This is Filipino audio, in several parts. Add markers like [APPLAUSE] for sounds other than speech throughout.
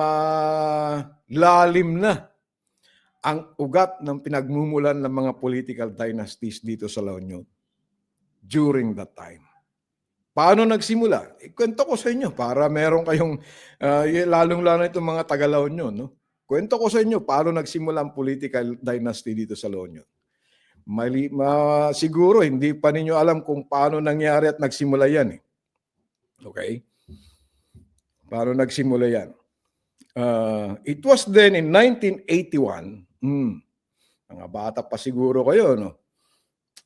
malalim na ang ugat ng pinagmumulan ng mga political dynasties dito sa La Union during that time. Paano nagsimula? Ikwento ko sa inyo para meron kayong, uh, lalong-lalo itong mga taga-La Union. No? Kwento ko sa inyo paano nagsimula ang political dynasty dito sa La Union. Mali, ma, siguro hindi pa ninyo alam kung paano nangyari at nagsimula yan. Eh. Okay? Paano nagsimula yan? Uh, it was then in 1981, hmm, mga bata pa siguro kayo, no?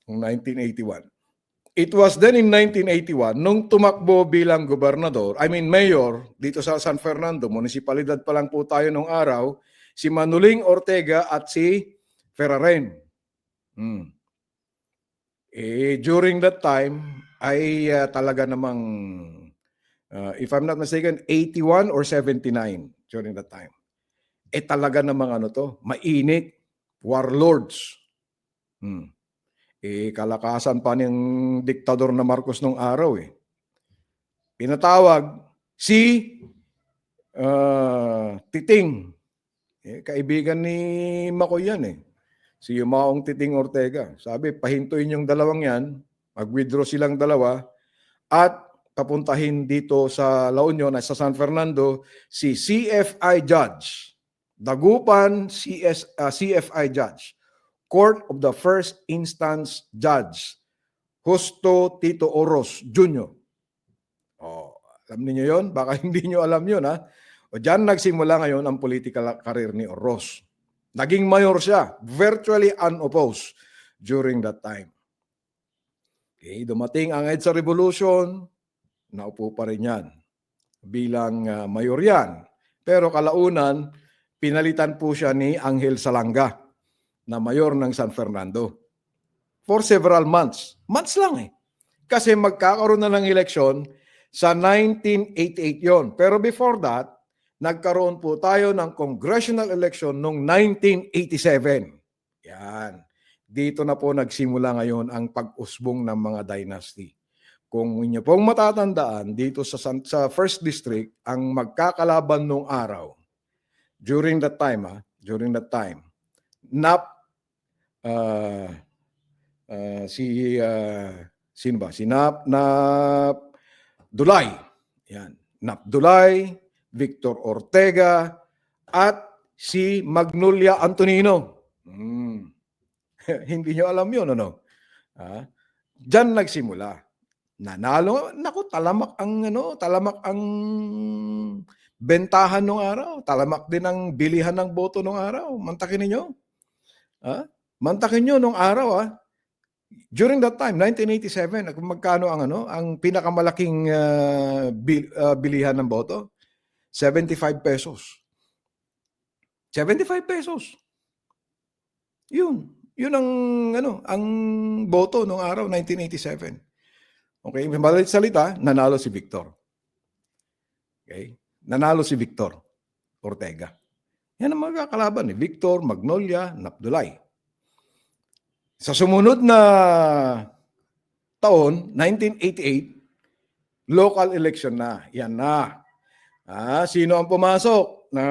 Noong 1981. It was then in 1981, nung tumakbo bilang gobernador, I mean mayor, dito sa San Fernando, munisipalidad pa lang po tayo nung araw, si Manuling Ortega at si Ferraren. Hmm. Eh, during that time, ay uh, talaga namang, uh, if I'm not mistaken, 81 or 79 during that time. Eh talaga namang ano to, mainit, warlords. Hmm. Eh, kalakasan pa ng diktador na Marcos nung araw eh. Pinatawag si uh, Titing. Eh, kaibigan ni Makoy yan eh. Si Yumaong Titing Ortega. Sabi, pahintuin yung dalawang yan, mag-withdraw silang dalawa, at papuntahin dito sa La Union at sa San Fernando si CFI Judge. Dagupan CS, uh, CFI Judge Court of the First Instance Judge, Justo Tito Oros Jr. Oh, alam niyo yon? Baka [LAUGHS] hindi niyo alam yon ha. O diyan nagsimula ngayon ang political career ni Oros. Naging mayor siya, virtually unopposed during that time. Okay, dumating ang EDSA Revolution, naupo pa rin yan bilang uh, mayor. Pero kalaunan, pinalitan po siya ni Angel Salanga na mayor ng San Fernando for several months. Months lang eh. Kasi magkakaroon na ng eleksyon sa 1988 yon. Pero before that, nagkaroon po tayo ng congressional election noong 1987. Yan. Dito na po nagsimula ngayon ang pag-usbong ng mga dynasty. Kung inyo pong matatandaan, dito sa, sa First District, ang magkakalaban nung araw, during that time, ah, during that time, Nap uh, uh, si uh, sino ba? Si Nap Nap Dulay. Yan. Nap Dulay, Victor Ortega at si Magnolia Antonino. Hmm. [LAUGHS] Hindi nyo alam yun, ano? Ha? Diyan nagsimula. Nanalo, naku, talamak ang ano, talamak ang bentahan nung araw. Talamak din ang bilihan ng boto nung araw. Mantakin ninyo. Ha? Mantakin nyo nung araw ah, during that time, 1987, kung magkano ang ano, ang pinakamalaking uh, bil, uh, bilihan ng boto? 75 pesos. 75 pesos. Yun. Yun ang ano, ang boto nung araw 1987. Okay, mabalit salita, nanalo si Victor. Okay? Nanalo si Victor Ortega. Yan ang mga kalaban ni. Victor, Magnolia, Napdulay. Sa sumunod na taon, 1988, local election na. Yan na. Ah, sino ang pumasok na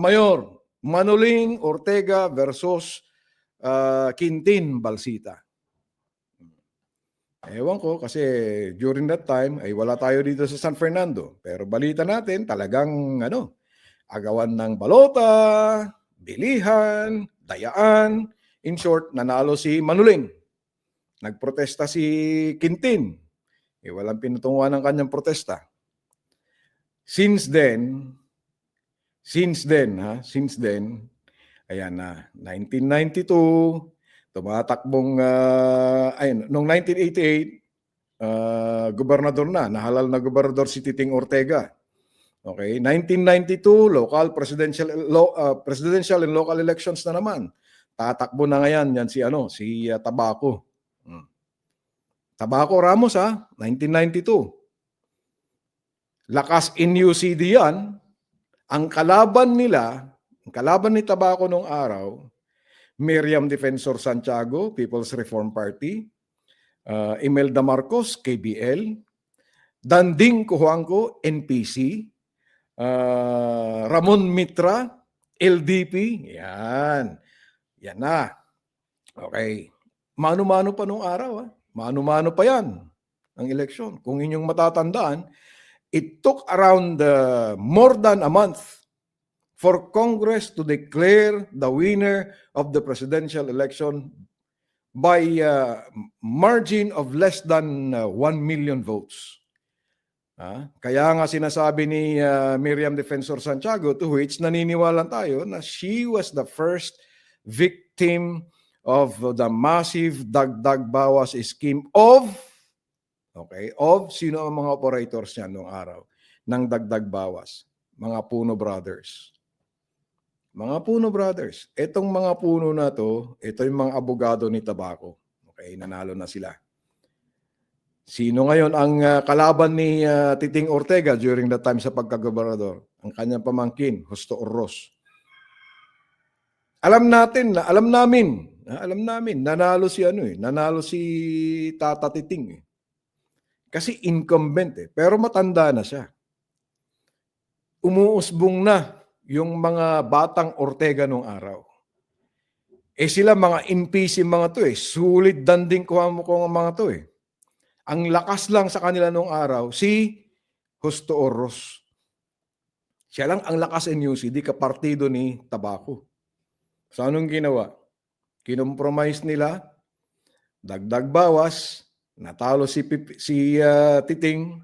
mayor? Manuling Ortega versus uh, Quintin Balsita. Ewan ko kasi during that time ay wala tayo dito sa San Fernando. Pero balita natin talagang ano, agawan ng balota, bilihan, dayaan, In short, nanalo si Manuling. Nagprotesta si Quintin. Eh, walang pinutunguhan ng kanyang protesta. Since then, since then, ha, since then, ayan na, 1992, tumatakbong, uh, ayun, noong 1988, uh, gobernador na, nahalal na gobernador si Titing Ortega. Okay, 1992, local presidential lo, uh, presidential and local elections na naman. Tatakbo na ngayon yan si ano, si uh, Tabaco. Hmm. Tabaco Ramos ha, 1992. Lakas in UCD yan. Ang kalaban nila, ang kalaban ni Tabaco nung araw, Miriam Defensor Santiago, People's Reform Party, uh, Imelda Marcos, KBL, Danding Kuhuangko, NPC, uh, Ramon Mitra, LDP. Yan. Yan na. Okay. Mano-mano pa nung araw. Ah. Mano-mano pa yan ang eleksyon. Kung inyong matatandaan, it took around uh, more than a month for Congress to declare the winner of the presidential election by uh, margin of less than uh, 1 million votes. Ah, kaya nga sinasabi ni uh, Miriam Defensor Santiago to which naniniwala tayo na she was the first victim of the massive dagdag bawas scheme of okay of sino ang mga operators niya noong araw? Ng dagdag bawas. Mga Puno brothers mga Puno brothers etong mga puno na to ito yung mga abogado ni Tabaco okay nanalo na sila Sino ngayon ang uh, kalaban ni uh, Titing Ortega during that time sa pagkagobernador? Ang kanyang pamangkin, Justo Orros. Alam natin, na alam namin, na alam namin, nanalo si ano eh, nanalo si Tata Titing eh. Kasi incumbent eh, pero matanda na siya. Umuusbong na yung mga batang Ortega nung araw. Eh sila mga NPC mga to eh, sulit danding kuha mo ko mga to eh. Ang lakas lang sa kanila nung araw, si Justo Oros. Siya lang ang lakas in UCD, kapartido ni Tabaco. So anong ginawa? Kinompromise nila, dagdag bawas, natalo si, si uh, Titing,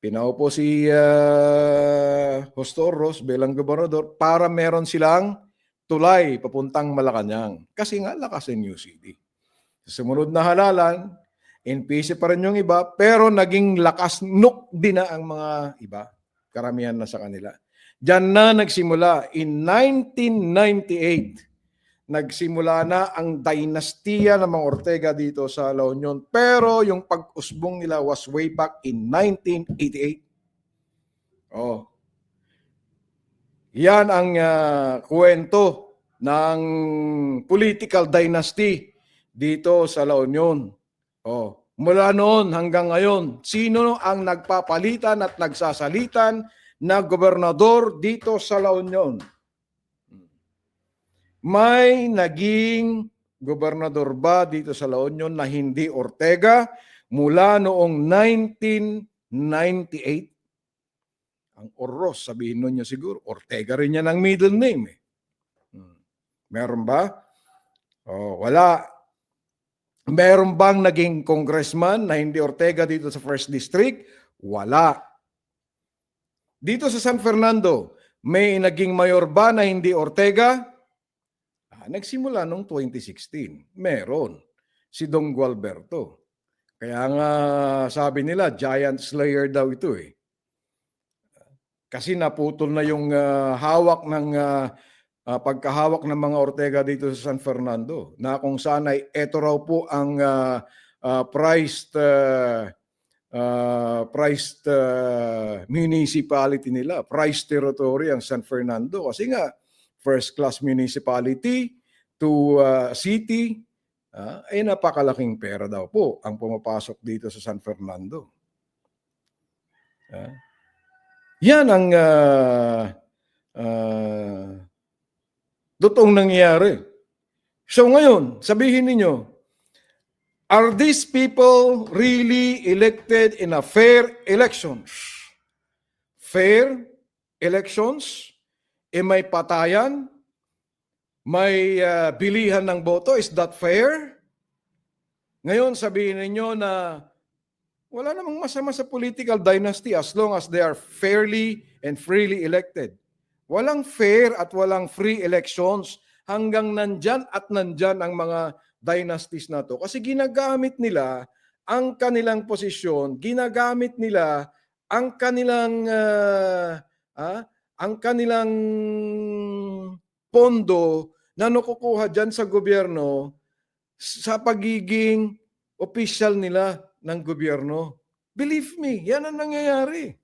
pinaupo si uh, Justo Oros bilang gobernador para meron silang tulay papuntang Malacanang. Kasi nga lakas in UCD. Sa sumunod na halalan, NPC pa rin yung iba, pero naging lakas nuk din na ang mga iba. Karamihan na sa kanila. Diyan na nagsimula in 1998. Nagsimula na ang dinastiya ng mga Ortega dito sa La Union. Pero yung pag-usbong nila was way back in 1988. Oh. Yan ang uh, kwento ng political dynasty dito sa La Union. Oh, mula noon hanggang ngayon, sino ang nagpapalitan at nagsasalitan na gobernador dito sa La Union? May naging gobernador ba dito sa La Union na hindi Ortega mula noong 1998? Ang Oros, sabihin nun niyo siguro, Ortega rin yan ang middle name. Eh. Hmm. Meron ba? Oh, wala. Meron bang naging congressman na hindi Ortega dito sa First District? Wala. Dito sa San Fernando, may naging mayor ba na hindi Ortega? Nagsimula noong 2016. Meron. Si Dong Gualberto. Kaya nga sabi nila, giant slayer daw ito eh. Kasi naputol na yung uh, hawak ng uh, uh, pagkahawak ng mga Ortega dito sa San Fernando na kung saan ay ito raw po ang uh, uh, priced uh, uh, priced uh, municipality nila, priced territory ang San Fernando kasi nga first class municipality to uh, city uh, ay napakalaking pera daw po ang pumapasok dito sa San Fernando. Uh, yan ang uh, uh, totoong nangyayari. So ngayon, sabihin ninyo, are these people really elected in a fair elections? Fair elections? E may patayan? May uh, bilihan ng boto? Is that fair? Ngayon, sabihin ninyo na wala namang masama sa political dynasty as long as they are fairly and freely elected. Walang fair at walang free elections hanggang nandyan at nandyan ang mga dynasties na to. Kasi ginagamit nila ang kanilang posisyon, ginagamit nila ang kanilang uh, ah, ang kanilang pondo na nakukuha dyan sa gobyerno sa pagiging official nila ng gobyerno. Believe me, yan ang nangyayari.